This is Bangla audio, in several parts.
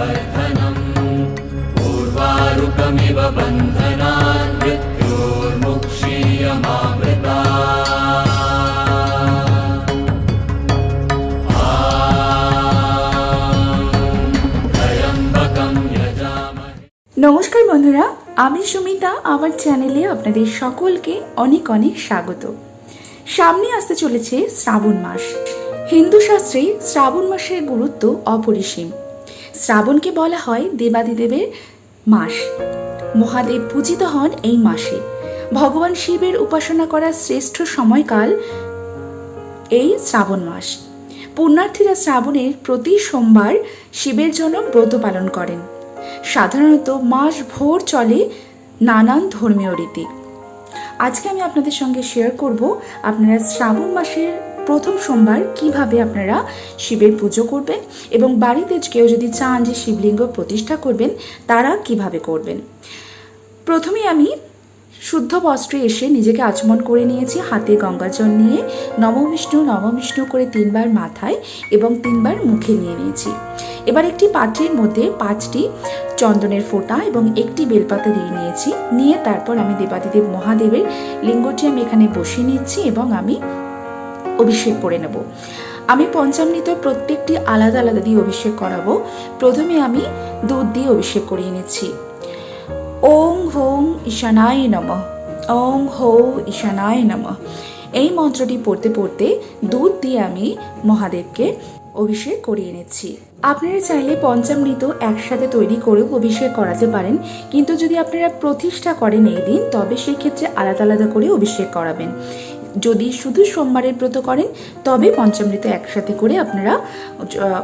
वर्धनम् पूर्वारुकमिव बन्धनान् मृत्योर्मुक्षीयमामृता त्र्यम्बकं यजामहे নমস্কার বন্ধুরা আমি সুমিতা আমার চ্যানেলে আপনাদের সকলকে অনেক অনেক স্বাগত সামনে আসতে চলেছে শ্রাবণ মাস হিন্দু শাস্ত্রে শ্রাবণ মাসের গুরুত্ব অপরিসীম শ্রাবণকে বলা হয় দেবাদিদেবের মাস। মহাদেব পূজিত হন এই মাসে। ভগবান শিবের উপাসনা করার শ্রেষ্ঠ সময়কাল এই শ্রাবণ মাস। পুণ্যার্থীরা শ্রাবণের প্রতি সোমবার শিবের জন্য ব্রত পালন করেন। সাধারণত মাস ভোর চলে নানান ধর্মীয় রীতি। আজকে আমি আপনাদের সঙ্গে শেয়ার করব আপনারা শ্রাবণ মাসের প্রথম সোমবার কীভাবে আপনারা শিবের পুজো করবেন এবং বাড়িতে কেউ যদি চান যে শিবলিঙ্গ প্রতিষ্ঠা করবেন, তারা কীভাবে করবেন? প্রথমে আমি শুদ্ধ বস্ত্রে এসে নিজেকে আচমন করে নিয়েছি, হাতে গঙ্গাজল নিয়ে নববিষ্ণু নববিষ্ণু করে তিনবার মাথায় এবং তিনবার মুখে নিয়ে নিয়েছি। এবার একটি পাত্রের মধ্যে পাঁচটি চন্দনের ফোঁটা এবং একটি বেলপাতা দিয়ে নিয়েছি। নিয়ে তারপর আমি দেবাদিদেব মহাদেবের লিঙ্গটি আমি এখানে বসিয়ে নিচ্ছি এবং আমি অভিষেক করে নেব। আমি পঞ্চামৃত প্রত্যেকটি আলাদা আলাদা দিয়ে অভিষেক করাবো। প্রথমে আমি দুধ দিয়ে অভিষেক করিয়ে নিচ্ছি ওং হোং ঈশানায় নম। ওং হৌ ঈশানায় নম। এই মন্ত্রটি পড়তে পড়তে দুধ দিয়ে আমি মহাদেবকে অভিষেক করিয়ে নিচ্ছি আপনারা চাইলে পঞ্চামৃত একসাথে তৈরি করেও অভিষেক করাতে পারেন, কিন্তু যদি আপনারা প্রতিষ্ঠা করেন এই দিন, তবে সেই ক্ষেত্রে আলাদা আলাদা করে অভিষেক করাবেন। যদি শুধু সোমবারের ব্রত করেন, তবে পঞ্চামৃত একসাথে করে আপনারা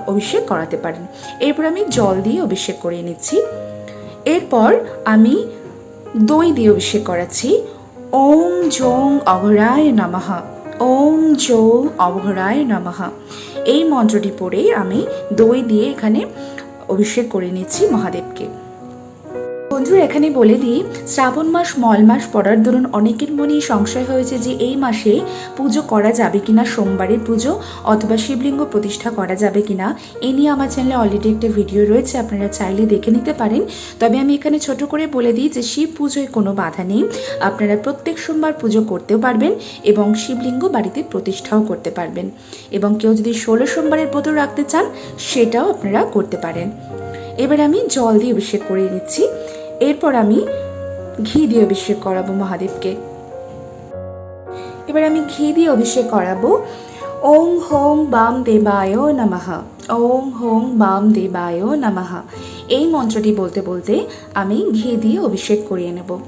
অভিষেক করাতে পারেন। এরপর আমি জল দিয়ে অভিষেক করিয়ে নিচ্ছি। এরপর আমি দই দিয়ে অভিষেক করাচ্ছি। ওম জং অঘরায় নমঃ। ওম জৌ অঘরায় নমঃ। এই মন্ত্রটি পড়ে আমি দই দিয়ে এখানে অভিষেক করে নিচ্ছি মহাদেবকে। বন্ধুরা এখানে বলে দিই, শ্রাবণ মাস, মল মাস পড়ার দরুন অনেকের মনেই সংশয় হয়েছে যে এই মাসে পুজো করা যাবে কিনা, সোমবারের পুজো অথবা শিবলিঙ্গ প্রতিষ্ঠা করা যাবে কিনা, এ নিয়ে আমার চ্যানেলে অলরেডি একটা ভিডিও রয়েছে, আপনারা চাইলে দেখে নিতে পারেন। তবে আমি এখানে ছোট করে বলে দিই যে শিব পুজোয় কোনো বাধা নেই, আপনারা প্রত্যেক সোমবার পুজো করতেও পারবেন এবং শিবলিঙ্গ বাড়িতে প্রতিষ্ঠাও করতে পারবেন। এবং কেউ যদি ষোলো সোমবারের ব্রত রাখতে চান, সেটাও আপনারা করতে পারেন। এবার আমি জল দিয়ে অভিষেক করে নিচ্ছি। এরপর আমি ঘি দিয়ে অভিষেক করাবো মহাদেবকে। এবার আমি ঘি দিয়ে অভিষেক করাবো। ওং হোং বাম দেবায় নমঃ। ওং হোং বাম দেবায় নমঃ। এই মন্ত্রটি বলতে বলতে আমি ঘি দিয়ে অভিষেক করিয়ে নেব।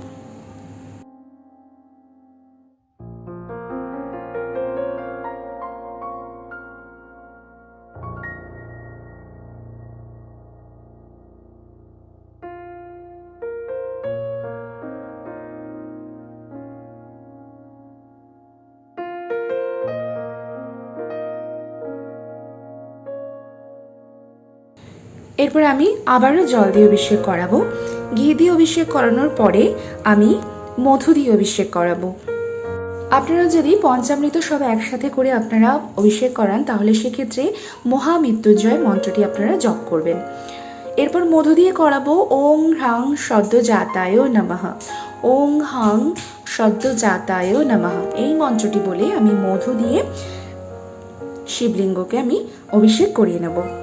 এরপর আমি আবারও জল দিয়ে অভিষেক করাবো। ঘি দিয়ে অভিষেক করানোর পরে আমি মধু দিয়ে অভিষেক করাবো। আপনারা যদি পঞ্চামৃত সব একসাথে করে আপনারা অভিষেক করান, তাহলে সেক্ষেত্রে মহামৃত্যুঞ্জয় মন্ত্রটি আপনারা জপ করবেন। এরপর মধু দিয়ে করাবো ওং হ্রাং সদ্য জাতায় নমঃ। ওং হাং সদ্য জাতায় নমঃ। এই মন্ত্রটি বলে আমি মধু দিয়ে শিবলিঙ্গকে আমি অভিষেক করিয়ে নেব।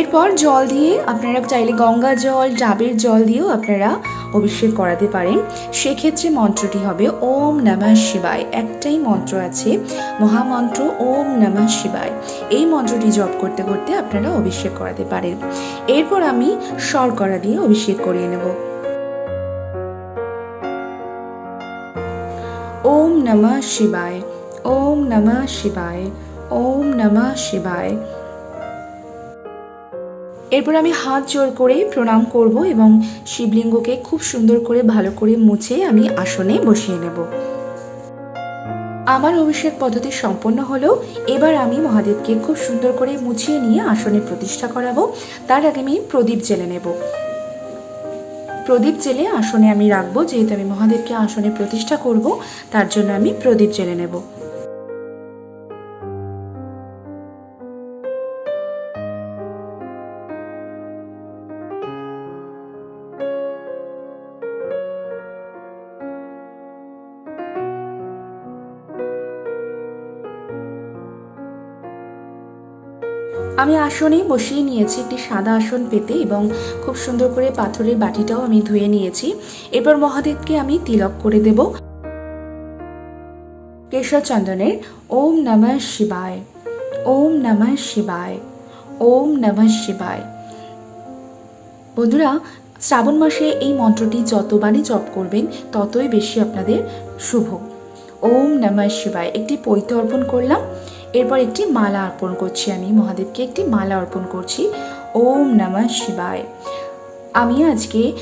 এরপর জল দিয়ে আপনারা চাইলে গঙ্গা জল, ডাবের জল দিয়েও আপনারা অভিষেক করাতে পারেন। সেক্ষেত্রে মন্ত্রটি হবে ওম নমঃ শিবায়। একটাই মন্ত্র আছে, মহামন্ত্র ওম নমঃ শিবায়। এই মন্ত্রটি জপ করতে করতে আপনারা অভিষেক করাতে পারেন। এরপর আমি শর্করা দিয়ে অভিষেক করিয়ে নেব। ওম নমঃ শিবায়, ওম নমঃ শিবায়, ওম নমঃ শিবায়। এরপর আমি হাত জোর করে প্রণাম করব এবং শিবলিঙ্গকে খুব সুন্দর করে ভালো করে মুছে আমি আসনে বসিয়ে নেব। আমার অভিষেক পদ্ধতি সম্পন্ন হলো। এবার আমি মহাদেবকে খুব সুন্দর করে মুছিয়ে নিয়ে আসনে প্রতিষ্ঠা করাবো। তার আগে আমি প্রদীপ জেলে নেব। প্রদীপ জেলে আসনে আমি রাখব। যেহেতু আমি মহাদেবকে আসনে প্রতিষ্ঠা করব, তার জন্য আমি প্রদীপ জেলে নেব। আমি আসনে বসিয়ে নিয়েছি একটি সাদা আসন পেতে এবং খুব সুন্দর করে পাথরের বাটিটাও আমি ধুয়ে নিয়েছি। এরপর মহাদেবকে আমি তিলক করে দেব। কেশর চন্দনের ওম নমঃ শিবায়, ওম নমঃ শিবায়, ওম নমঃ শিবায়। বন্ধুরা, শ্রাবণ মাসে এই মন্ত্রটি যতবারই জপ করবেন, ততই বেশি আপনাদের শুভ। ওম নমঃ শিবায়, একটি পৈতে অর্পণ করলাম। এরপর একটি মালা অর্পণ করছি আমি, মহাদেবকে একটি মালা অর্পণ করছি। ওম নমঃ শিবায়। আমি আজকে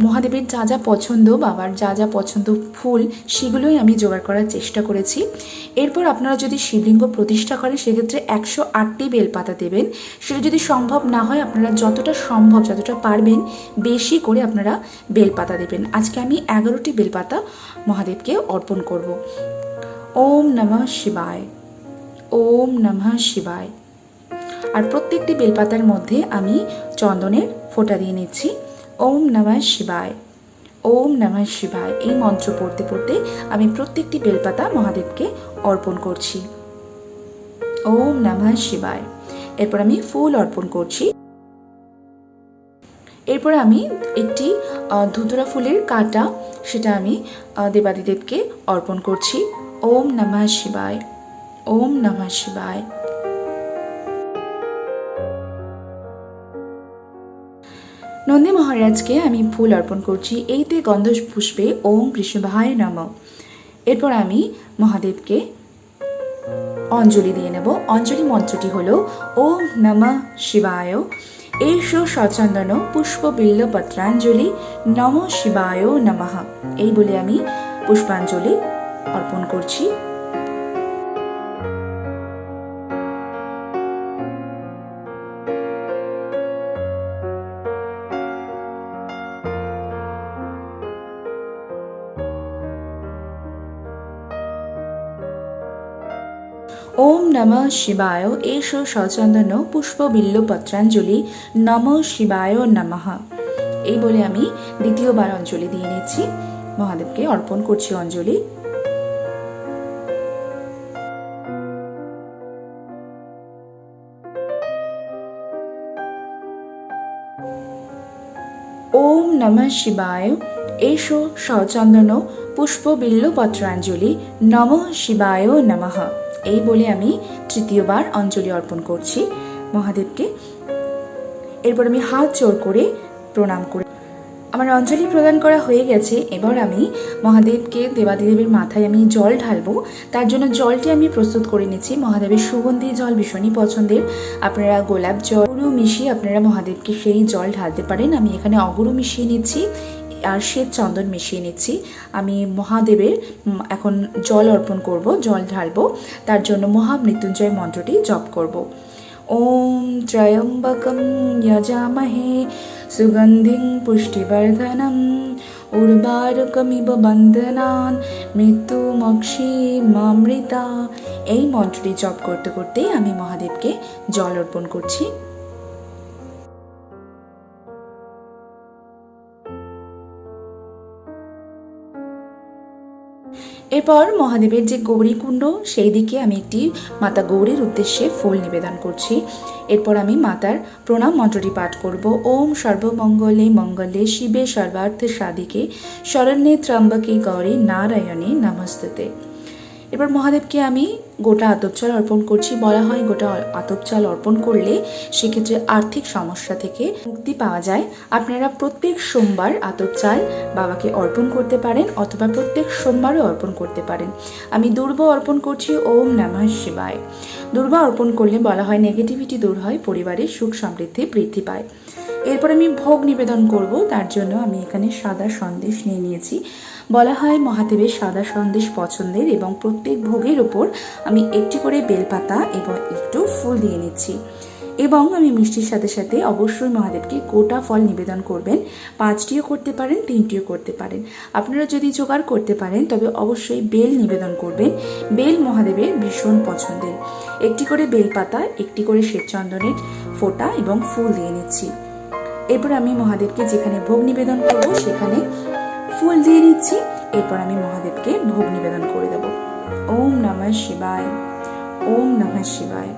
মহাদেবের যা যা পছন্দ, বাবার যা যা পছন্দ ফুল, সেগুলোই আমি জোগাড় করার চেষ্টা করেছি। এরপর আপনারা যদি শিবলিঙ্গ প্রতিষ্ঠা করেন সেক্ষেত্রে একশো আটটি বেলপাতা দেবেন। সেটা যদি সম্ভব না হয়, আপনারা যতটা সম্ভব, যতটা পারবেন, বেশি করে আপনারা বেলপাতা দেবেন। আজকে আমি এগারোটি বেলপাতা মহাদেবকে অর্পণ করব। ওম নমঃ শিবায়। ওম নমঃ শিবায়। আর প্রত্যেকটি বেলপাতার মধ্যে আমি চন্দনের ফোঁটা দিয়ে নিচ্ছি। ওম নমঃ শিবায়। ওম নমঃ শিবায় এই মন্ত্র পড়তে পড়তে আমি প্রত্যেকটি বেলপাতা মহাদেবকে অর্পণ করছি। ওম নমঃ শিবায়। এরপর আমি ফুল অর্পণ করছি। এরপর আমি একটি ধুতুরা ফুলের কাটা, সেটা আমি দেবাদিদেবকে অর্পণ করছি। ওম নমঃ শিবায়। ওম নমঃ শিবায়। নন্দী মহারাজকে আমি ফুল অর্পণ করছি। এইতে গন্ধ পুষ্পে ওম বৃষভায় নম। এরপর আমি মহাদেবকে অঞ্জলি দিয়ে নেব। অঞ্জলি মন্ত্রটি হলো ওম নম শিবায়। এষ সচন্দন পুষ্প বিল্ল পত্রাঞ্জলি নম শিবায় নমঃ। এই বলে আমি পুষ্পাঞ্জলি অর্পণ করছি। নমঃ শিবায় এষ সচন্দন পুষ্প বিল্ল পত্রাঞ্জলি নম শিবায় নমঃ এই বলে আমি দ্বিতীয়বার অঞ্জলি দিয়ে নিচ্ছি। মহাদেবকে অর্পণ করছি অঞ্জলি। ওম নমঃ শিবায়। এষো সচন্দন পুষ্প বিল্ল পত্রাঞ্জলি নম শিবায় নমঃ। এই বলে আমি তৃতীয়বার অঞ্জলি অর্পণ করছি। মহাদেবকে এরপর আমি হাত জোর করে প্রণাম করে। আমার অঞ্জলি প্রদান করা হয়ে গেছে। এবার আমি মহাদেবকে দেবাদিদেবের মাথায় আমি জল ঢালবো। তার জন্য জলটি আমি প্রস্তুত করে নিচ্ছি। মহাদেবের সুগন্ধি জল ভীষণই পছন্দের। আপনারা গোলাপ জল মিশিয়ে আপনারা মহাদেবকে সেই জল ঢালতে পারেন। আমি এখানে অগুরু মিশিয়ে নিচ্ছি। আর শ্বেত চন্দন মিশিয়ে নিচ্ছি। আমি মহাদেবের এখন জল অর্পণ করব, জল ঢালবো। তার জন্য মহামৃত্যুঞ্জয় মন্ত্রটি জপ করব। ওম ত্রয়ম্বকম যজামহে সুগন্ধিং পুষ্টিবর্ধনম উর্বারুকমিব বন্দনান মামৃতা এই মন্ত্রটি জপ করতে করতে আমি মহাদেবকে জল অর্পণ করছি। এরপর মহাদেবের যে গৌরীকুণ্ড সেই দিকে আমি একটি মাতা গৌরীর উদ্দেশ্যে ফুল নিবেদন করছি। এরপর আমি মাতার প্রণাম মন্ত্রটি পাঠ করব। ওম সর্বমঙ্গলে মঙ্গলে শিবে সর্বার্থ সাদিকে শরণ্যে ত্রম্বকে গৌরী নারায়ণে নমস্তুতে। এবার মহাদেবকে আমি গোটা আতপ চাল অর্পণ করছি। বলা হয় গোটা আতপ চাল অর্পণ করলে সেক্ষেত্রে আর্থিক সমস্যা থেকে মুক্তি পাওয়া যায়। আপনারা প্রত্যেক সোমবার আতপ চাল বাবাকে অর্পণ করতে পারেন অথবা প্রত্যেক সোমবারও অর্পণ করতে পারেন। আমি দুর্ব অর্পণ করছি, ওম নমঃ শিবায়। দুর্বা অর্পণ করলে বলা হয় নেগেটিভিটি দূর হয়, পরিবারের সুখ সমৃদ্ধি বৃদ্ধি পায়। এরপর আমি ভোগ নিবেদন করব, তার জন্য আমি এখানে সাদা সন্দেশ নিয়ে নিয়েছি। বলা হয় মহাদেবের সাদা সন্দেশ পছন্দের এবং প্রত্যেক ভোগের ওপর আমি একটি করে বেলপাতা এবং একটু ফুল দিয়ে নিচ্ছি। এবং আমি মিষ্টির সাথে সাথে অবশ্যই মহাদেবকে গোটা ফল নিবেদন করবেন। পাঁচটিও করতে পারেন, তিনটিও করতে পারেন। আপনারা যদি জোগাড় করতে পারেন, তবে অবশ্যই বেল নিবেদন করবেন। বেল মহাদেবের ভীষণ পছন্দের। একটি করে বেলপাতা, একটি করে শ্বেতচন্দনের ফোঁটা এবং ফুল দিয়ে নিচ্ছি। এরপর আমি মহাদেবকে যেখানে ভোগ নিবেদন করব, সেখানে ফুল দিয়ে দিচ্ছি। এরপর আমি মহাদেবকে ভোগ নিবেদন করে দেব। ওম নমঃ শিবায়। ওম নমঃ শিবায়।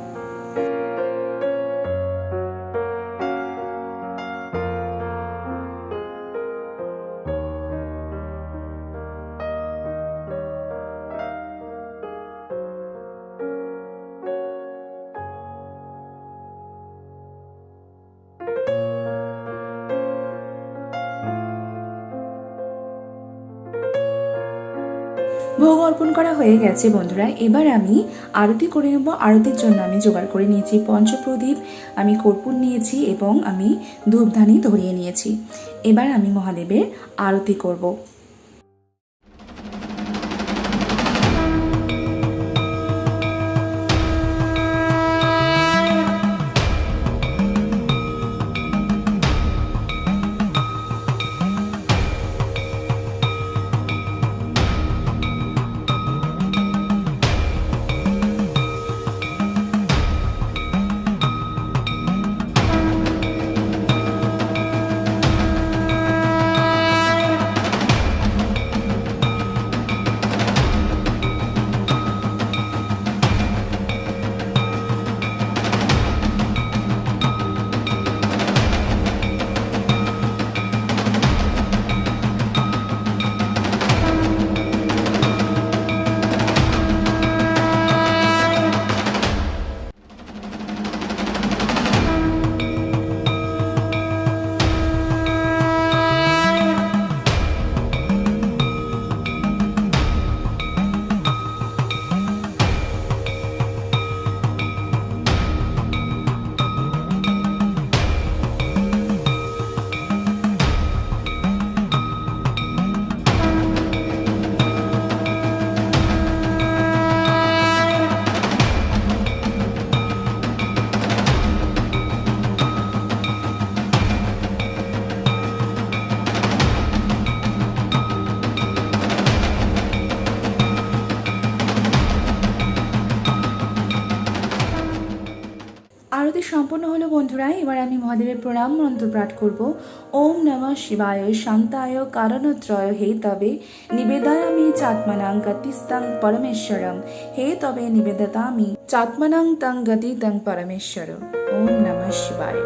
অর্পণ করা হয়ে গেছে, বন্ধুরা। এবার আমি আরতি করে নেব। আরতির জন্য আমি জোগাড় করে নিয়েছি পঞ্চপ্রদীপ, আমি কর্পূর নিয়েছি এবং আমি ধূপধানি ধরিয়ে নিয়েছি। এবার আমি মহাদেবের আরতি করব। সম্পন্ন হলো বন্ধুরা, এবার আমি মহাদেবের প্রণাম মন্ত্র পাঠ করব। ওম নম শিবায়, শান্তায়, কারণত্রয়, হে তবে নিবেদয়ামি চাত্মানাং গতিস্তং পরমেশ্বরম। হে তবে নিবেদতামি চাত্মানাং তং গতি তং পরমেশ্বর ওম নম শিবায়।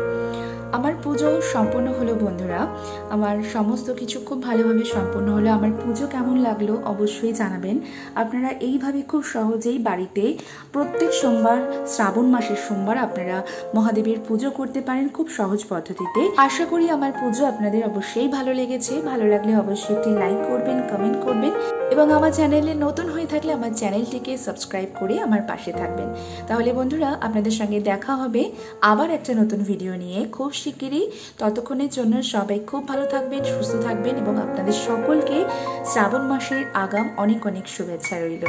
আমার পুজো সম্পন্ন হলো বন্ধুরা। আমার সমস্ত কিছু খুব ভালোভাবে সম্পন্ন হলো। আমার পুজো কেমন লাগল অবশ্যই জানাবেন। আপনারা এইভাবে খুব সহজেই বাড়িতে প্রত্যেক সোমবার, শ্রাবণ মাসের সোমবার আপনারা মহাদেবের পুজো করতে পারেন খুব সহজ পদ্ধতিতে। আশা করি আমার পুজো আপনাদের অবশ্যই ভালো লেগেছে। ভালো লাগলে অবশ্যই একটি লাইক করবেন, কমেন্ট করবেন এবং আমার চ্যানেলে নতুন হয়ে থাকলে আমার চ্যানেলটিকে সাবস্ক্রাইব করে আমার পাশে থাকবেন। তাহলে বন্ধুরা, আপনাদের সঙ্গে দেখা হবে আবার একটা নতুন ভিডিও নিয়ে। খুব শিগগিরই। ততক্ষণের জন্য সবাই খুব ভালো থাকবেন, সুস্থ থাকবেন এবং আপনাদের সকলকে শ্রাবণ মাসের আগাম অনেক অনেক শুভেচ্ছা রইল।